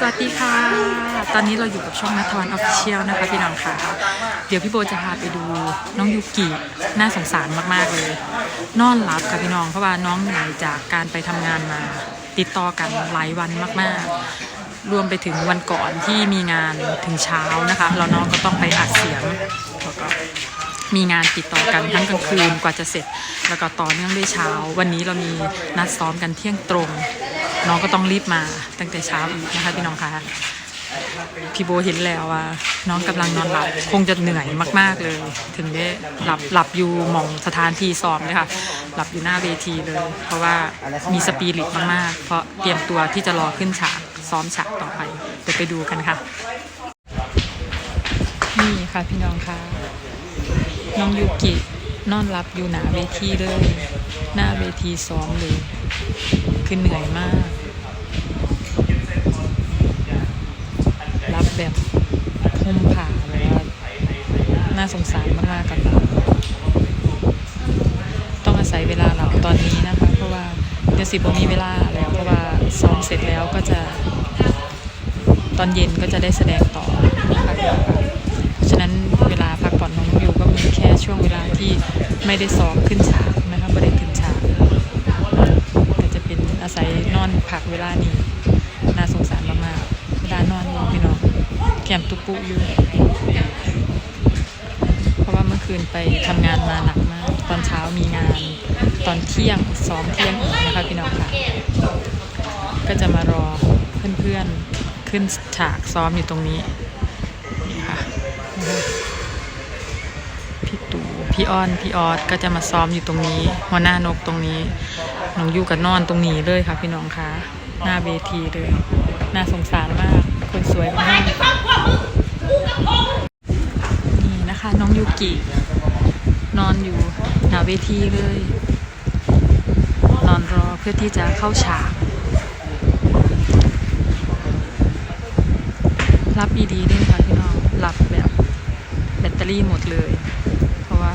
สวัสดีค่ะ ตอนนี้เราอยู่กับช่องนัทวันออฟฟิเชียลนะคะพี่น้องค่ะ เดี๋ยวพี่โบจะพาไปดูน้องยูกิน่าสงสารมากๆเลย นอนหลับค่ะพี่น้องเพราะว่าน้องเหนื่อยจากการไปทำงานมา ติดต่อกันหลายวันมากๆ รวมไปถึงวันก่อนที่มีงานถึงเช้านะคะแล้วน้องก็ต้องไปอัดเสียงแล้วก็มีงานติดต่อกันทั้งกลางคืนกว่าจะเสร็จ แล้วก็ต่อเนื่องด้วยเช้า วันนี้เรามีนัดซ้อมกันเที่ยงตรง น้องก็ต้องรีบมาตั้งแต่เช้าอีกนะคะพี่น้องคะพี่โบเห็นแล้วว่า น้องกำลังนอนหลับคงจะเหนื่อยมาก ๆเลย ถึงได้หลับหลับอยู่หมองสถานที่ซ้อมเลยค่ะ หลับอยู่หน้าเวทีเลย เพราะว่ามีสปีริตมากๆ เพราะเตรียมตัวที่จะรอขึ้นฉากซ้อมฉากต่อไปเดี๋ยวไปดูกันค่ะ นี่ค่ะพี่น้องค่ะน้องยูกินอนรับอยู่หน้าเวทีเลย หน้าเวทีซ้อมเลย คือเหนื่อยมาก รับแบบพุ่มผ่าเลยว่าน่าส งสารมากๆกันต้องอาศัยเวลาเราตอนนี้นะคะ เพราะว่าเดี๋ยวสิบมีเวลาแล้วเพราะว่าซ้อมเสร็จแล้วก็จะตอนเย็นก็จะได้แสดงต่อนะคะเพราะฉะนั้นเวลาพักผ่อนของน้องยูก็มีแค่ช่วงเวลาที่ไม่ได้ซ้อมขึ้นฉากนะคะไม่ได้ขึ้นฉากก็จะเป็นอาศัยนอนพักเวลานี้น่าสงสารมากๆเวลานอนอยู่พี่น้องแก้มตุปุอยู่ มื่อคืนไปทำงานมาหนักมาก ตอนเช้ามีงาน ตอนเที่ยงซ้อมเที่ยงอีกนะคะพี่น้องค่ะ ก็จะมารอเพื่อนๆขึ้นฉากซ้อมอยู่ตรงนี้นี่ค่ะพี่ตู่พี่อ้อนพี่ออสก็จะมาซ้อมอยู่ตรงนี้หัวหน้านกตรงนี้น้องยู่กับนอนตรงนี้เลยค่ะ พี่น้องคะหน้าเวทีเลยน่าสงสารมาก คนสวยมาก นี่ะคะ น้องยูกิ นอนอยู่หน้าเวทีเลย นอนรอเพื่อที่จะเข้าฉาก รับดีๆด้วยค่ะพี่น้องหลับแบบแบตเตอรี่หมดเลย เพราะว่า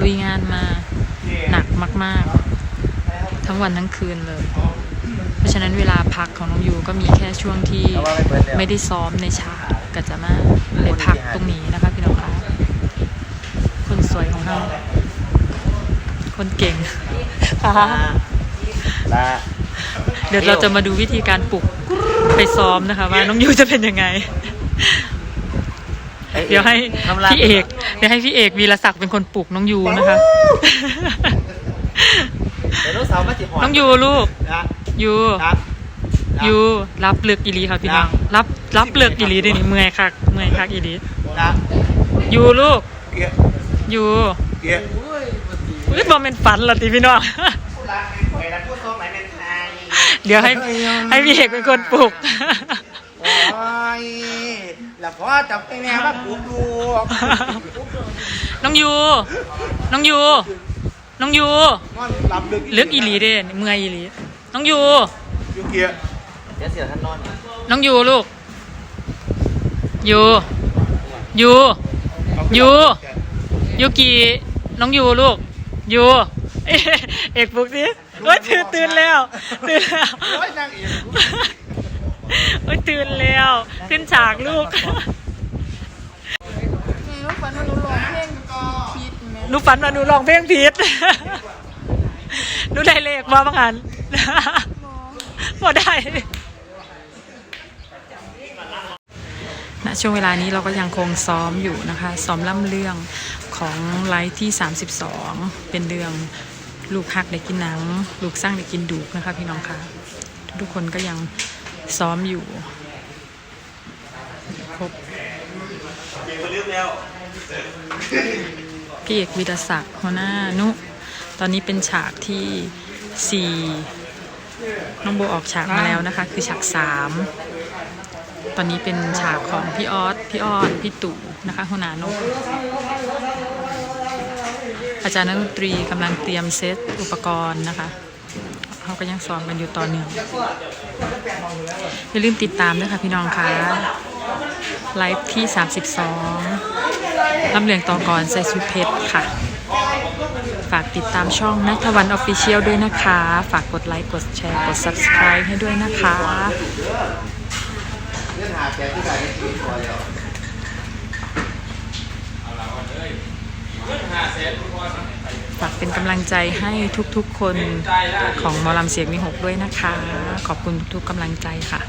ลุยงานมาหนักมาก ๆ ทั้งวันทั้งคืนเลย เพราะฉะนั้นเวลาพักของน้องยูก็มีแค่ช่วงที่ไม่ได้ซ้อมในฉากก็จะมาได้พักตรงนี้นะคะพี่น้อง วยของเราคนเก่งค่ะลาเดี๋ยวเราจะมาดูวิธีการปลุกไปซ้อมนะคะ ว่าน้องยูจะเป็นยังไง เดี๋ยวให้พี่เอกเดี๋ยวให้พี่เอกวีรศักดิ์เป็นคนปลุกน้องยูนะคะเดี๋ยวลูกสาวมาจีบหอน้องยูลูกนะยูนะยูรับเลือกอีหลีค่ะพี่น้องรับรับเลือกอีหลีเดี๋ยวนี้เมื่อยคักเมื่อยคักอีหลีนะยูลูก เกียร์ยูเกียร์อุ้ยบอมเป็นฝันเหรอตีพี่น้องผู้รักไปรักผู้ทรงไหนเป็นไทยเดี๋ยวให้ให้พี่เอกเป็นคนปลุกโอ้ยแล้วพ่อจับไปแม่มาปลูกลูกน้องยู น้องยู น้องยูนอนหลับลึกเลือกอีหลีเด้เมื่อยอีหลี น้องยูยูเกียร์เดี๋ยวเสียท่านนอน น้องยูลูกยูยูยู ยูกีน้องยูลูกยูเอ๊ะเอกปลุกสิโอ้ยตื่นตื่นแล้วตื่นแล้วโอ้ยนางเอกโอ้ยตื่นแล้ว ขึ้นฉากลูกลูกฝันว่าหนูร้องเพลงผิดหนูฝันว่าหนูร้องเพลงผิดหนูได้เลขมาบางอันพอได้ณช่วงเวลานี้เราก็ยังคงซ้อมอยู่นะคะ ซ้อมล่ำเรื่อง ของไลฟ์ที่ 32 เป็นเรื่องลูกฮักได้กินหนัง ลูกสร้างได้กินดูกนะคะพี่น้องคะทุกคนก็ยังซ้อมอยู่ครบพี่เอกวิทศักดิ์หัวหน้านุ ตอนนี้เป็นฉากที่ 4 น้องโบออกฉากมาแล้วนะคะ คือฉาก 3 ตอนนี้เป็นฉากของพี่ออสพี่ออนพี่ตู่นะคะหัวหน้านก อาจารย์นักดนตรีกำลังเตรียมเซตอุปกรณ์นะคะเขาก็ยังซ้อมกันอยู่ต่อเนื่องอย่าลืมติดตามด้วยค่ะพี่น้องคะไลฟ์ที่ 32ลำเลียงต่อกรใส่ชุดเพชรค่ะ ฝากติดตามช่องนัทวันออฟฟิเชียลด้วยนะคะ ฝากกดไลค์ กดแชร์ กด subscribe ให้ด้วยนะคะ แกที่ไหนได้กินตัวเดียว ฝากเป็นกำลังใจให้ทุกๆคนของมอลำเสียงมีหกด้วยนะคะ ขอบคุณทุกๆกำลังใจค่ะ